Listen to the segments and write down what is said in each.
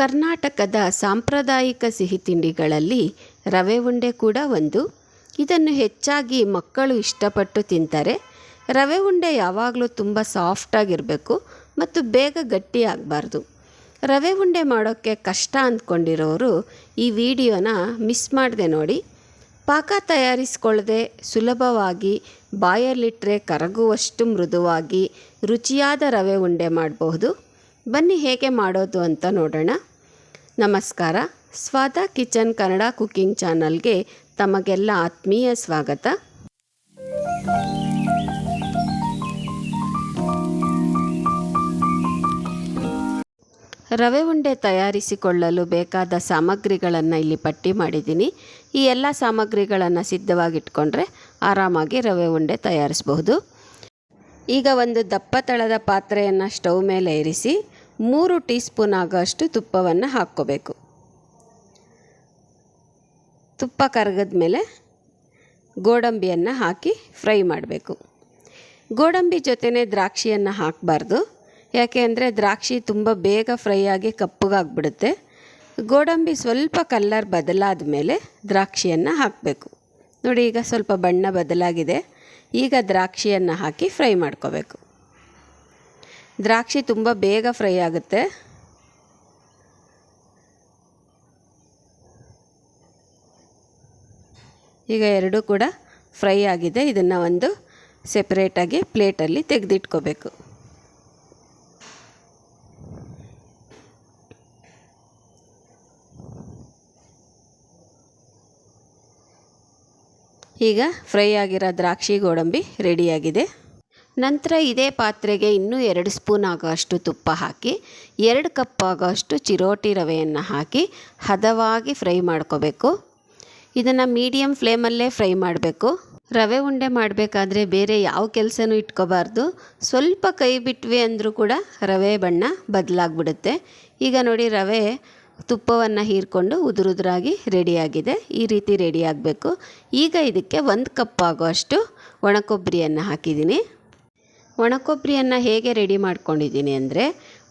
ಕರ್ನಾಟಕದ ಸಾಂಪ್ರದಾಯಿಕ ಸಿಹಿ ತಿಂಡಿಗಳಲ್ಲಿ ರವೆ ಉಂಡೆ ಕೂಡ ಒಂದು. ಇದನ್ನು ಹೆಚ್ಚಾಗಿ ಮಕ್ಕಳು ಇಷ್ಟಪಟ್ಟು ತಿಂತಾರೆ. ರವೆ ಉಂಡೆ ಯಾವಾಗಲೂ ತುಂಬ ಸಾಫ್ಟಾಗಿರಬೇಕು ಮತ್ತು ಬೇಗ ಗಟ್ಟಿ ಆಗಬಾರ್ದು. ರವೆ ಉಂಡೆ ಮಾಡೋಕ್ಕೆ ಕಷ್ಟ ಅಂದ್ಕೊಂಡಿರೋರು ಈ ವಿಡಿಯೋನ ಮಿಸ್ ಮಾಡದೆ ನೋಡಿ. ಪಾಕ ತಯಾರಿಸ್ಕೊಳ್ಳದೆ ಸುಲಭವಾಗಿ ಬಾಯಲ್ಲಿಟ್ಟರೆ ಕರಗುವಷ್ಟು ಮೃದುವಾಗಿ ರುಚಿಯಾದ ರವೆ ಉಂಡೆ ಮಾಡಬಹುದು. ಬನ್ನಿ ಹೇಗೆ ಮಾಡೋದು ಅಂತ ನೋಡೋಣ. ನಮಸ್ಕಾರ. ಸ್ವಾದ ಕಿಚನ್ ಕನ್ನಡ ಕುಕಿಂಗ್ ಚಾನಲ್ಗೆ ತಮಗೆಲ್ಲ ಆತ್ಮೀಯ ಸ್ವಾಗತ. ರವೆ ಉಂಡೆ ತಯಾರಿಸಿಕೊಳ್ಳಲು ಬೇಕಾದ ಸಾಮಗ್ರಿಗಳನ್ನು ಇಲ್ಲಿ ಪಟ್ಟಿ ಮಾಡಿದ್ದೀನಿ. ಈ ಎಲ್ಲ ಸಾಮಗ್ರಿಗಳನ್ನು ಸಿದ್ಧವಾಗಿಟ್ಕೊಂಡ್ರೆ ಆರಾಮಾಗಿ ರವೆ ಉಂಡೆ ತಯಾರಿಸಬಹುದು. ಈಗ ಒಂದು ದಪ್ಪ ತಳದ ಪಾತ್ರೆಯನ್ನು ಸ್ಟವ್ ಮೇಲೆ ಇರಿಸಿ ಮೂರು ಟೀ ಸ್ಪೂನ್ ಆಗೋಷ್ಟು ತುಪ್ಪವನ್ನು ಹಾಕ್ಕೋಬೇಕು. ತುಪ್ಪ ಕರಗದ ಮೇಲೆ ಗೋಡಂಬಿಯನ್ನು ಹಾಕಿ ಫ್ರೈ ಮಾಡಬೇಕು. ಗೋಡಂಬಿ ಜೊತೆನೇ ದ್ರಾಕ್ಷಿಯನ್ನು ಹಾಕಬಾರ್ದು. ಯಾಕೆ ಅಂದರೆ ದ್ರಾಕ್ಷಿ ತುಂಬ ಬೇಗ ಫ್ರೈ ಆಗಿ ಕಪ್ಪಗಾಗ್ಬಿಡುತ್ತೆ. ಗೋಡಂಬಿ ಸ್ವಲ್ಪ ಕಲ್ಲರ್ ಬದಲಾದ ಮೇಲೆ ದ್ರಾಕ್ಷಿಯನ್ನು ಹಾಕಬೇಕು. ನೋಡಿ ಈಗ ಸ್ವಲ್ಪ ಬಣ್ಣ ಬದಲಾಗಿದೆ. ಈಗ ದ್ರಾಕ್ಷಿಯನ್ನು ಹಾಕಿ ಫ್ರೈ ಮಾಡ್ಕೋಬೇಕು. ದ್ರಾಕ್ಷಿ ತುಂಬ ಬೇಗ ಫ್ರೈ ಆಗುತ್ತೆ. ಈಗ ಎರಡೂ ಕೂಡ ಫ್ರೈ ಆಗಿದೆ. ಇದನ್ನು ಒಂದು ಸೆಪ್ರೇಟಾಗಿ ಪ್ಲೇಟಲ್ಲಿ ತೆಗೆದಿಟ್ಕೋಬೇಕು. ಈಗ ಫ್ರೈ ಆಗಿರೋ ದ್ರಾಕ್ಷಿ ಗೋಡಂಬಿ ರೆಡಿಯಾಗಿದೆ ನಂತರ ಇದೇ ಪಾತ್ರೆಗೆ ಇನ್ನೂ ಎರಡು ಸ್ಪೂನ್ ಆಗೋಷ್ಟು ತುಪ್ಪ ಹಾಕಿ, ಎರಡು ಕಪ್ ಆಗೋಷ್ಟು ಚಿರೋಟಿ ರವೆಯನ್ನು ಹಾಕಿ ಹದವಾಗಿ ಫ್ರೈ ಮಾಡ್ಕೋಬೇಕು. ಇದನ್ನು ಮೀಡಿಯಮ್ ಫ್ಲೇಮಲ್ಲೇ ಫ್ರೈ ಮಾಡಬೇಕು. ರವೆ ಉಂಡೆ ಮಾಡಬೇಕಾದ್ರೆ ಬೇರೆ ಯಾವ ಕೆಲಸನೂ ಇಟ್ಕೋಬಾರ್ದು. ಸ್ವಲ್ಪ ಕೈ ಬಿಟ್ವಿ ಅಂದರೂ ಕೂಡ ರವೆ ಬಣ್ಣ ಬದಲಾಗ್ಬಿಡುತ್ತೆ. ಈಗ ನೋಡಿ ರವೆ ತುಪ್ಪವನ್ನು ಹೀರ್ಕೊಂಡು ಉದುರುದುರಾಗಿ ರೆಡಿಯಾಗಿದೆ. ಈ ರೀತಿ ರೆಡಿಯಾಗಬೇಕು ಈಗ ಇದಕ್ಕೆ ಒಂದು ಕಪ್ ಆಗೋಷ್ಟು ಒಣಕೊಬ್ಬರಿಯನ್ನು ಹಾಕಿದ್ದೀನಿ. ಒಣಕೊಬ್ಬರಿಯನ್ನು ಹೇಗೆ ರೆಡಿ ಮಾಡ್ಕೊಂಡಿದ್ದೀನಿ ಅಂದರೆ,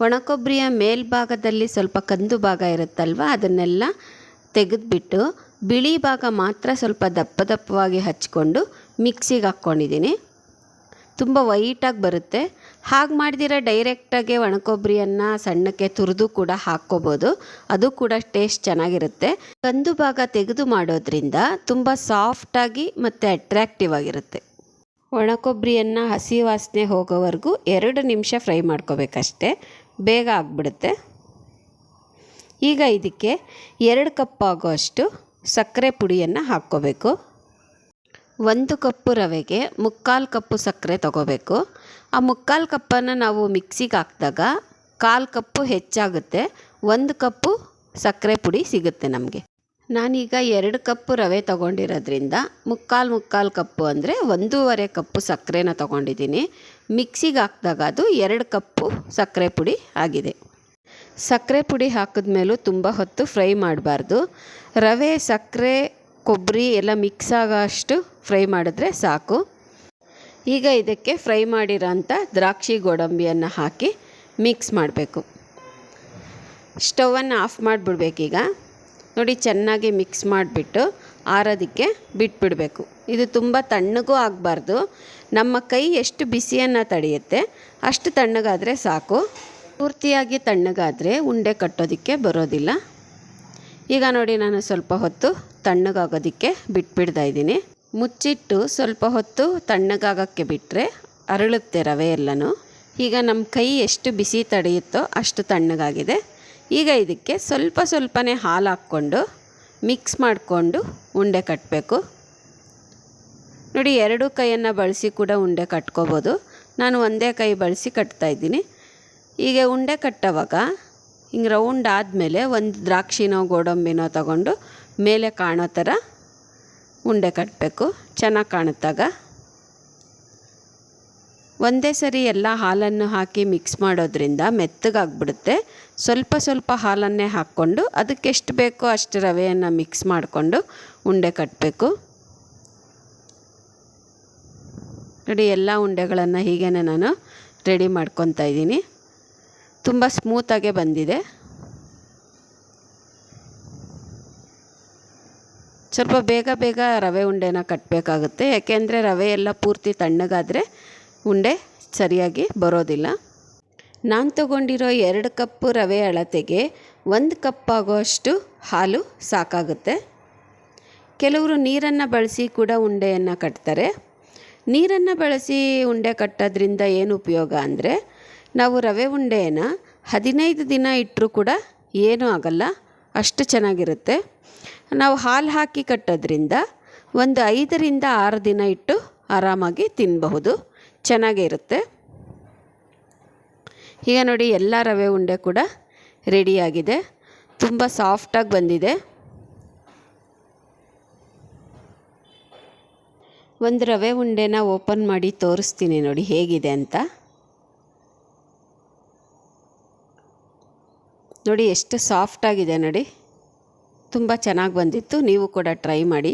ಒಣಕೊಬ್ಬರಿಯ ಮೇಲ್ಭಾಗದಲ್ಲಿ ಸ್ವಲ್ಪ ಕಂದು ಭಾಗ ಇರುತ್ತಲ್ವ, ಅದನ್ನೆಲ್ಲ ತೆಗೆದುಬಿಟ್ಟು ಬಿಳಿ ಭಾಗ ಮಾತ್ರ ಸ್ವಲ್ಪ ದಪ್ಪ ದಪ್ಪವಾಗಿ ಹಚ್ಕೊಂಡು ಮಿಕ್ಸಿಗೆ ಹಾಕ್ಕೊಂಡಿದ್ದೀನಿ. ತುಂಬ ವೈಟಾಗಿ ಬರುತ್ತೆ. ಹಾಗೆ ಮಾಡಿದಿರ ಡೈರೆಕ್ಟಾಗಿ ಒಣಕೊಬ್ಬರಿಯನ್ನು ಸಣ್ಣಕ್ಕೆ ತುರಿದು ಕೂಡ ಹಾಕ್ಕೋಬೋದು. ಅದು ಕೂಡ ಟೇಸ್ಟ್ ಚೆನ್ನಾಗಿರುತ್ತೆ. ಕಂದು ಭಾಗ ತೆಗೆದು ಮಾಡೋದ್ರಿಂದ ತುಂಬ ಸಾಫ್ಟಾಗಿ ಮತ್ತು ಅಟ್ರ್ಯಾಕ್ಟಿವ್ ಆಗಿರುತ್ತೆ. ಒಣಕೊಬ್ಬರಿಯನ್ನು ಹಸಿ ವಾಸನೆ ಹೋಗೋವರೆಗೂ ಎರಡು ನಿಮಿಷ ಫ್ರೈ ಮಾಡ್ಕೋಬೇಕಷ್ಟೆ. ಬೇಗ ಆಗಿಬಿಡುತ್ತೆ. ಈಗ ಇದಕ್ಕೆ ಎರಡು ಕಪ್ ಆಗೋಷ್ಟು ಸಕ್ಕರೆ ಪುಡಿಯನ್ನು ಹಾಕ್ಕೋಬೇಕು. ಒಂದು ಕಪ್ಪು ರವೆಗೆ ಮುಕ್ಕಾಲು ಕಪ್ಪು ಸಕ್ಕರೆ ತಗೋಬೇಕು. ಆ ಮುಕ್ಕಾಲು ಕಪ್ಪನ್ನು ನಾವು ಮಿಕ್ಸಿಗೆ ಹಾಕಿದಾಗ ಕಾಲು ಕಪ್ಪು ಹೆಚ್ಚಾಗುತ್ತೆ. ಒಂದು ಕಪ್ಪು ಸಕ್ಕರೆ ಪುಡಿ ಸಿಗುತ್ತೆ ನಮಗೆ. ನಾನೀಗ ಎರಡು ಕಪ್ಪು ರವೆ ತೊಗೊಂಡಿರೋದ್ರಿಂದ ಮುಕ್ಕಾಲು ಮುಕ್ಕಾಲು ಕಪ್ಪು ಅಂದರೆ ಒಂದೂವರೆ ಕಪ್ಪು ಸಕ್ಕರೆನ ತೊಗೊಂಡಿದ್ದೀನಿ. ಮಿಕ್ಸಿಗೆ ಹಾಕಿದಾಗ ಅದು ಎರಡು ಕಪ್ಪು ಸಕ್ಕರೆ ಪುಡಿ ಆಗಿದೆ. ಸಕ್ಕರೆ ಪುಡಿ ಹಾಕಿದ ಮೇಲೂ ತುಂಬ ಹೊತ್ತು ಫ್ರೈ ಮಾಡಬಾರ್ದು. ರವೆ, ಸಕ್ಕರೆ ಕೊಬ್ಬರಿ ಎಲ್ಲ ಮಿಕ್ಸ್ ಆಗೋ ಅಷ್ಟು ಫ್ರೈ ಮಾಡಿದ್ರೆ ಸಾಕು. ಈಗ ಇದಕ್ಕೆ ಫ್ರೈ ಮಾಡಿರೋಂಥ ದ್ರಾಕ್ಷಿ ಗೋಡಂಬಿಯನ್ನು ಹಾಕಿ ಮಿಕ್ಸ್ ಮಾಡಬೇಕು. ಸ್ಟವನ್ನು ಆಫ್ ಮಾಡಿಬಿಡ್ಬೇಕೀಗ. ನೋಡಿ ಚೆನ್ನಾಗಿ ಮಿಕ್ಸ್ ಮಾಡಿಬಿಟ್ಟು ಆರೋದಕ್ಕೆ ಬಿಟ್ಬಿಡಬೇಕು. ಇದು ತುಂಬ ತಣ್ಣಗೂ ಆಗಬಾರ್ದು. ನಮ್ಮ ಕೈ ಎಷ್ಟು ಬಿಸಿಯನ್ನು ತಡೆಯುತ್ತೆ ಅಷ್ಟು ತಣ್ಣಗಾದರೆ ಸಾಕು. ಪೂರ್ತಿಯಾಗಿ ತಣ್ಣಗಾದರೆ ಉಂಡೆ ಕಟ್ಟೋದಕ್ಕೆ ಬರೋದಿಲ್ಲ. ಈಗ ನೋಡಿ ನಾನು ಸ್ವಲ್ಪ ಹೊತ್ತು ತಣ್ಣಗಾಗೋದಕ್ಕೆ ಬಿಟ್ಬಿಡ್ತಾ ಇದ್ದೀನಿ. ಮುಚ್ಚಿಟ್ಟು ಸ್ವಲ್ಪ ಹೊತ್ತು ತಣ್ಣಗಾಗೋಕ್ಕೆ ಬಿಟ್ಟರೆ ಅರಳುತ್ತೆ ರವೆ ಎಲ್ಲನೂ. ಈಗ ನಮ್ಮ ಕೈ ಎಷ್ಟು ಬಿಸಿ ತಡೆಯುತ್ತೋ ಅಷ್ಟು ತಣ್ಣಗಾಗಿದೆ. ಈಗ ಇದಕ್ಕೆ ಸ್ವಲ್ಪ ಸ್ವಲ್ಪನೇ ಹಾಲು ಹಾಕ್ಕೊಂಡು ಮಿಕ್ಸ್ ಮಾಡಿಕೊಂಡು ಉಂಡೆ ಕಟ್ಟಬೇಕು ನೋಡಿ, ಎರಡು ಕೈಯನ್ನು ಬಳಸಿ ಕೂಡ ಉಂಡೆ ಕಟ್ಕೋಬೋದು. ನಾನು ಒಂದೇ ಕೈ ಬಳಸಿ ಕಟ್ತಾ ಇದ್ದೀನಿ. ಈಗ ಉಂಡೆ ಕಟ್ಟೋವಾಗ ಹಿಂಗೆ ರೌಂಡ್ ಆದಮೇಲೆ ಒಂದು ದ್ರಾಕ್ಷಿನೋ ಗೋಡಂಬಿನೋ ತಗೊಂಡು ಮೇಲೆ ಕಾಣೋ ಥರ ಉಂಡೆ ಕಟ್ಟಬೇಕು ಚೆನ್ನಾಗಿ ಕಾಣುತ್ತಾಗ. ಒಂದೇ ಸರಿ ಎಲ್ಲ ಹಾಲನ್ನು ಹಾಕಿ ಮಿಕ್ಸ್ ಮಾಡೋದ್ರಿಂದ ಮೆತ್ತಗಾಗ್ಬಿಡುತ್ತೆ. ಸ್ವಲ್ಪ ಸ್ವಲ್ಪ ಹಾಲನ್ನೇ ಹಾಕ್ಕೊಂಡು ಅದಕ್ಕೆ ಎಷ್ಟು ಬೇಕೋ ಅಷ್ಟು ರವೆಯನ್ನು ಮಿಕ್ಸ್ ಮಾಡಿಕೊಂಡು ಉಂಡೆ ಕಟ್ಟಬೇಕು ನೋಡಿ, ಎಲ್ಲ ಉಂಡೆಗಳನ್ನು ಹೀಗೇ ನಾನು ರೆಡಿ ಮಾಡ್ಕೊತಾ ಇದ್ದೀನಿ. ತುಂಬ ಸ್ಮೂತಾಗೆ ಬಂದಿದೆ. ಸ್ವಲ್ಪ ಬೇಗ ಬೇಗ ರವೆ ಉಂಡೆನ ಕಟ್ಟಬೇಕಾಗುತ್ತೆ ಯಾಕೆಂದರೆ ರವೆ ಎಲ್ಲ ಪೂರ್ತಿ ತಣ್ಣಗಾದರೆ ಉಂಡೆ ಸರಿಯಾಗಿ ಬರೋದಿಲ್ಲ. ನಾನು ತಗೊಂಡಿರೋ ಎರಡು ಕಪ್ಪು ರವೆ ಅಳತೆಗೆ ಒಂದು ಕಪ್ ಆಗೋಷ್ಟು ಹಾಲು ಸಾಕಾಗುತ್ತೆ. ಕೆಲವರು ನೀರನ್ನು ಬಳಸಿ ಕೂಡ ಉಂಡೆಯನ್ನು ಕಟ್ತಾರೆ. ನೀರನ್ನು ಬಳಸಿ ಉಂಡೆ ಕಟ್ಟೋದ್ರಿಂದ ಏನು ಉಪಯೋಗ ಅಂದರೆ, ನಾವು ರವೆ ಉಂಡೆಯನ್ನು ಹದಿನೈದು ದಿನ ಇಟ್ಟರೂ ಕೂಡ ಏನೂ ಆಗಲ್ಲ, ಅಷ್ಟು ಚೆನ್ನಾಗಿರುತ್ತೆ. ನಾವು ಹಾಲು ಹಾಕಿ ಕಟ್ಟೋದ್ರಿಂದ ಒಂದು ಐದರಿಂದ ಆರು ದಿನ ಇಟ್ಟು ಆರಾಮಾಗಿ ತಿನ್ನಬಹುದು ಚೆನ್ನಾಗೇ ಇರುತ್ತೆ ಈಗ ನೋಡಿ ಎಲ್ಲ ರವೆ ಉಂಡೆ ಕೂಡ ರೆಡಿಯಾಗಿದೆ. ತುಂಬ ಸಾಫ್ಟಾಗಿ ಬಂದಿದೆ. ಒಂದು ರವೆ ಉಂಡೆನ ಓಪನ್ ಮಾಡಿ ತೋರಿಸ್ತೀನಿ ನೋಡಿ ಹೇಗಿದೆ ಅಂತ. ನೋಡಿ ಎಷ್ಟು ಸಾಫ್ಟಾಗಿದೆ ನೋಡಿ. ತುಂಬ ಚೆನ್ನಾಗಿ ಬಂದಿತ್ತು. ನೀವು ಕೂಡ ಟ್ರೈ ಮಾಡಿ.